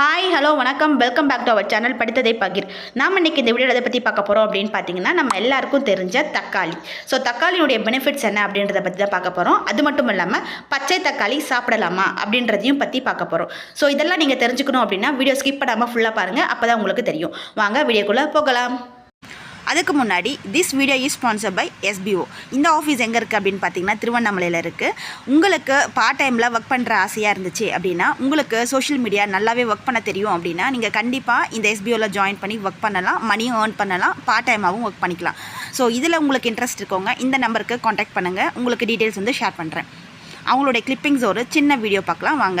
Hi hello வணக்கம். Welcome back to our channel படித்ததை பகிர். நாம் இன்றைக்கி இந்த வீடியோ எதை பற்றி பார்க்க போகிறோம் அப்படின்னு பார்த்தீங்கன்னா நம்ம எல்லாருக்கும் தெரிஞ்ச தக்காளி. ஸோ தக்காளியுடைய பெனிஃபிட்ஸ் என்ன அப்படின்றத பற்றி தான் பார்க்க போகிறோம் அது மட்டும் இல்லாமல் பச்சை தக்காளி சாப்பிடலாமா அப்படின்றதையும் பற்றி பார்க்க போகிறோம் ஸோ இதெல்லாம் நீங்கள் தெரிஞ்சுக்கணும் அப்படின்னா வீடியோ ஸ்கிப் பண்ணாமல் ஃபுல்லாக பாருங்கள் அப்போ தான் உங்களுக்கு தெரியும். வாங்க வீடியோக்குள்ளே போகலாம். அதுக்கு முன்னாடி this video is sponsor by S P O இந்த ஆஃபீஸ் எங்கே இருக்குது அப்படின்னு பார்த்தீங்கன்னா திருவண்ணாமலையில் இருக்குது உங்களுக்கு பார்ட் டைமில் ஒர்க் பண்ணுற ஆசையாக இருந்துச்சு அப்படின்னா உங்களுக்கு சோஷியல் மீடியா நல்லாவே ஒர்க் பண்ண தெரியும் அப்படின்னா நீங்கள் கண்டிப்பாக இந்த எஸ்பிஓவில் ஜாயின் பண்ணி ஒர்க் பண்ணலாம் மணியும் ஏர்ன் பண்ணலாம் பார்ட் டைமாகவும் ஒர்க் பண்ணிக்கலாம். ஸோ இதில் உங்களுக்கு இன்ட்ரெஸ்ட் இருக்கவங்க இந்த நம்பருக்கு காண்டாக்ட் பண்ணுங்கள் உங்களுக்கு டீட்டெயில்ஸ் வந்து ஷேர் பண்ணுறேன் அவங்களுடைய கிளிப்பிங்ஸ் ஒரு சின்ன வீடியோ பார்க்கலாம். வாங்க.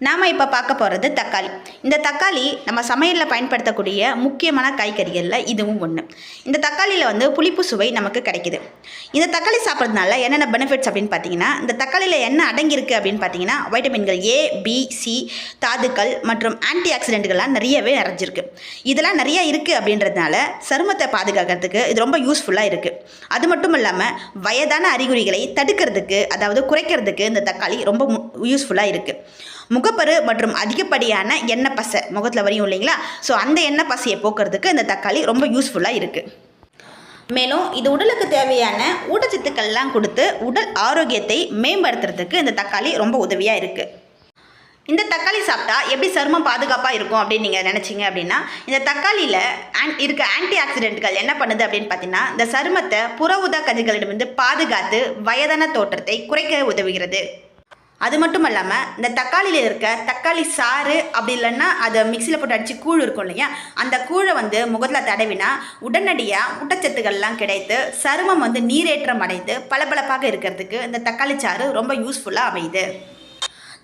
நாம் இப்போ பார்க்க போகிறது தக்காளி. இந்த தக்காளி நம்ம சமையலில் பயன்படுத்தக்கூடிய முக்கியமான காய்கறிகளில் இதுவும் ஒன்று இந்த தக்காளியில் வந்து புளிப்பு சுவை நமக்கு கிடைக்குது. இந்த தக்காளி சாப்பிட்றதுனால என்னென்ன பெனிஃபிட்ஸ் அப்படின்னு பார்த்தீங்கன்னா இந்த தக்காளியில் என்ன அடங்கியிருக்கு அப்படின்னு பார்த்தீங்கன்னா வைட்டமின்கள் ஏ பி சி தாதுக்கள் மற்றும் ஆன்டி ஆக்சிடென்ட்கள்லாம் நிறையவே நிறைஞ்சிருக்கு. இதெல்லாம் நிறையா இருக்குது அப்படின்றதுனால சருமத்தை பாதுகாக்கிறதுக்கு இது ரொம்ப யூஸ்ஃபுல்லாக இருக்குது அது மட்டும் இல்லாமல் வயதான அறிகுறிகளை தடுக்கிறதுக்கு அதாவது குறைக்கிறதுக்கு இந்த தக்காளி ரொம்ப யூஸ்ஃபுல்லாக இருக்குது முகப்பரு மற்றும் அதிகப்படியான எண்ணெய் பசை முகத்தில் வரையும் இல்லைங்களா? ஸோ அந்த எண்ணெய் பசையை போக்குறதுக்கு இந்த தக்காளி ரொம்ப யூஸ்ஃபுல்லாக இருக்குது மேலும் இது உடலுக்கு தேவையான ஊட்டச்சத்துக்கள்லாம் கொடுத்து உடல் ஆரோக்கியத்தை மேம்படுத்துறதுக்கு இந்த தக்காளி ரொம்ப உதவியாக இருக்குது இந்த தக்காளி சாப்பிட்டா எப்படி சருமம் பாதுகாப்பாக இருக்கும் அப்படின்னு நீங்கள் நினச்சிங்க அப்படின்னா இந்த தக்காளியில் ஆன் இருக்க ஆன்டி ஆக்சிடென்ட்கள் என்ன பண்ணுது அப்படின்னு பார்த்தீங்கன்னா இந்த சருமத்தை புற ஊதா கதிர்களிடமிருந்து பாதுகாத்து வயதான தோற்றத்தை குறைக்க உதவுகிறது. அது மட்டும் இல்லாமல் இந்த தக்காளியில் இருக்க தக்காளி சாறு அப்படி இல்லைன்னா அதை மிக்சியில் போட்டு அடித்து கூழ் இருக்கும் இல்லையா? அந்த கூழை வந்து முகத்தில் தடவினா உடனடியாக ஊட்டச்சத்துக்கள்லாம் கிடைத்து சருமம் வந்து நீரேற்றம் அடைந்து பளபளப்பாக இருக்கிறதுக்கு இந்த தக்காளி சாறு ரொம்ப யூஸ்ஃபுல்லாக அமையுது.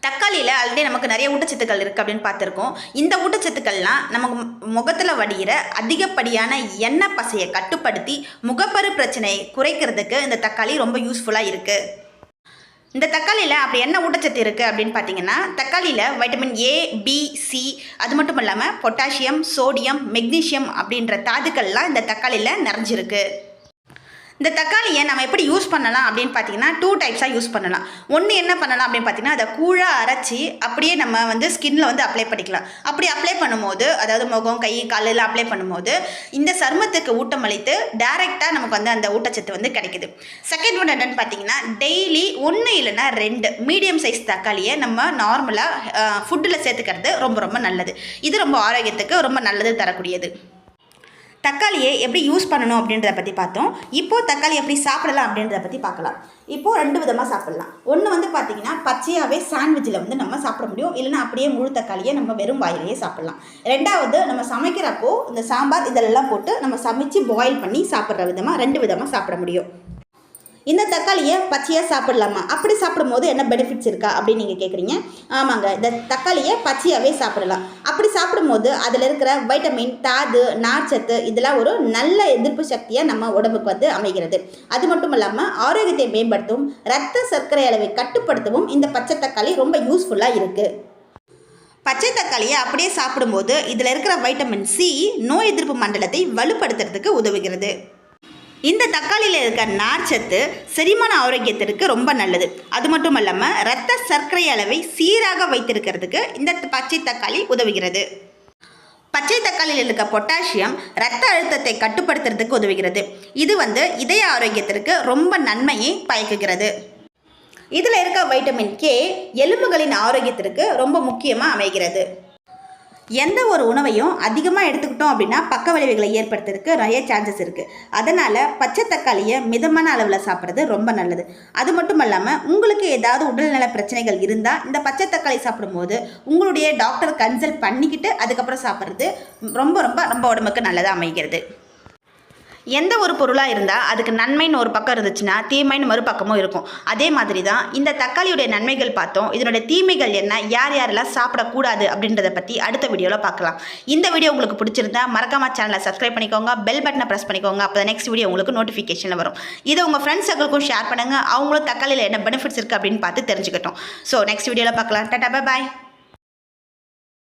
தக்காளியில் ஆல்ரெடி நமக்கு நிறைய ஊட்டச்சத்துக்கள் இருக்குது அப்படின்னு பார்த்துருக்கோம். இந்த ஊட்டச்சத்துக்கள்லாம் நமக்கு முகத்தில் வடிகிற அதிகப்படியான எண்ணெய் பசையை கட்டுப்படுத்தி முகப்பரு பிரச்சனையை குறைக்கிறதுக்கு இந்த தக்காளி ரொம்ப யூஸ்ஃபுல்லாக இருக்குது இந்த தக்காளியில் அப்படி என்ன ஊட்டச்சத்து இருக்குது அப்படின்னு பார்த்தீங்கன்னா தக்காளியில் வைட்டமின் ஏ பி சி அது மட்டும் இல்லாமல் பொட்டாசியம் சோடியம் மெக்னீஷியம் அப்படின்ற தாதுக்கள்லாம் இந்த தக்காளியில் நிறைஞ்சிருக்கு. இந்த தக்காளியை நம்ம எப்படி யூஸ் பண்ணலாம் அப்படின்னு பார்த்தீங்கன்னா டூ டைப்ஸாக யூஸ் பண்ணலாம். ஒன்று என்ன பண்ணலாம் அப்படின்னு பார்த்தீங்கன்னா அதை கூழாக அரைச்சி அப்படியே நம்ம வந்து ஸ்கின்ல வந்து அப்ளை பண்ணிக்கலாம். அப்படி அப்ளை பண்ணும்போது அதாவது முகம் கை காலில் அப்ளை பண்ணும்போது இந்த சருமத்துக்கு ஊட்டமளித்து டைரெக்டாக நமக்கு வந்து அந்த ஊட்டச்சத்து வந்து கிடைக்குது. செகண்ட் ஒன் என்னன்னு பார்த்தீங்கன்னா டெய்லி ஒன்று இல்லைன்னா ரெண்டு மீடியம் சைஸ் தக்காளியை நம்ம நார்மலாக ஃபுட்டில் சேர்த்துக்கிறது ரொம்ப ரொம்ப நல்லது. இது ரொம்ப ஆரோக்கியத்துக்கு ரொம்ப நல்லது தரக்கூடியது. தக்காளியை எப்படி யூஸ் பண்ணணும் அப்படின்றத பற்றி பார்த்தோம். இப்போது தக்காளி எப்படி சாப்பிடலாம் அப்படின்றத பற்றி பார்க்கலாம். இப்போது ரெண்டு விதமாக சாப்பிடலாம். ஒன்று வந்து பார்த்திங்கன்னா பச்சையாகவே சாண்ட்விச்சில் வந்து நம்ம சாப்பிட முடியும். இல்லைன்னா அப்படியே முழு தக்காளியை நம்ம வெறும் வாயிலேயே சாப்பிடலாம். ரெண்டாவது நம்ம சமைக்கிறப்போ இந்த சாம்பார் இதெல்லாம் போட்டு நம்ம சமைச்சு பாயில் பண்ணி சாப்பிட்ற விதமாக ரெண்டு விதமாக சாப்பிட முடியும். இந்த தக்காளியை பச்சையாக சாப்பிடலாமா? அப்படி சாப்பிடும்போது என்ன பெனிஃபிட்ஸ் இருக்கா அப்படின்னு நீங்கள் கேட்குறீங்க ஆமாங்க இந்த தக்காளியை பச்சையாகவே சாப்பிடலாம். அப்படி சாப்பிடும்போது அதில் இருக்கிற வைட்டமின் தாது நார்ச்சத்து இதெல்லாம் ஒரு நல்ல எதிர்ப்பு சக்தியாக நம்ம உடம்புக்கு வந்து அமைகிறது. அது மட்டும் இல்லாமல் ஆரோக்கியத்தை மேம்படுத்தவும் ரத்த சர்க்கரை அளவை கட்டுப்படுத்தவும் இந்த பச்சை தக்காளி ரொம்ப யூஸ்ஃபுல்லாக இருக்குது பச்சை தக்காளியை அப்படியே சாப்பிடும்போது இதில் இருக்கிற வைட்டமின் சி நோய் எதிர்ப்பு மண்டலத்தை வலுப்படுத்துறதுக்கு உதவுகிறது. இந்த தக்காளியில் இருக்க நார்ச்சத்து செரிமான ஆரோக்கியத்திற்கு ரொம்ப நல்லது. அது மட்டும் இல்லாமல் இரத்த சர்க்கரை அளவை சீராக வைத்திருக்கிறதுக்கு இந்த பச்சை தக்காளி உதவுகிறது. பச்சை தக்காளியில் இருக்க பொட்டாசியம் இரத்த அழுத்தத்தை கட்டுப்படுத்துறதுக்கு உதவுகிறது. இது வந்து இதய ஆரோக்கியத்திற்கு ரொம்ப நன்மையை பயக்குகிறது. இதில் இருக்க வைட்டமின் கே எலும்புகளின் ஆரோக்கியத்திற்கு ரொம்ப முக்கியமாக அமைகிறது. எந்த ஒரு உணவையும் அதிகமாக எடுத்துக்கிட்டோம் அப்படின்னா பக்க விளைவுகளை ஏற்படுத்துறதுக்கு நிறைய சான்சஸ் இருக்குது அதனால் பச்சை தக்காளியை மிதமான அளவில் சாப்பிட்றது ரொம்ப நல்லது. அது மட்டும் இல்லாமல் உங்களுக்கு ஏதாவது உடல்நல பிரச்சனைகள் இருந்தால் இந்த பச்சை தக்காளி சாப்பிடும்போது உங்களுடைய டாக்டர் கன்சல்ட் பண்ணிக்கிட்டு அதுக்கப்புறம் சாப்பிட்றது ரொம்ப ரொம்ப ரொம்ப உடம்புக்கு நல்லதாக அமைகிறது. எந்த ஒரு பொருளாக இருந்தால் அதுக்கு நன்மைன்னு ஒரு பக்கம் இருந்துச்சுன்னா தீமைன்னு மறுபக்கமும் இருக்கும். அதே மாதிரி தான் இந்த தக்காளியுடைய நன்மைகள் பார்த்தோம். இதனுடைய தீமைகள் என்ன? யார் யாரெல்லாம் சாப்பிடக்கூடாது அப்படின்றத பற்றி அடுத்த வீடியோவில் பார்க்கலாம். இந்த வீடியோ உங்களுக்கு பிடிச்சிருந்தா மறக்காம சேனலை சப்ஸ்கிரைப் பண்ணிக்கோங்க. பெல் பட்டனை ப்ரெஸ் பண்ணிக்கோங்க. அப்போ நெக்ஸ்ட் வீடியோ உங்களுக்கு நோட்டிஃபிகேஷனில் வரும். இதை உங்கள் ஃப்ரெண்ட்ஸ் சர்க்கிளுக்கும் ஷேர் பண்ணுங்கள் அவங்களும் தக்காளியில் என்ன பெனிஃபிட்ஸ் இருக்குது அப்படின்னு பார்த்து தெரிஞ்சுக்கட்டும். ஸோ நெக்ஸ்ட் வீடியோவில் பார்க்கலாம். டாட்டா பாய்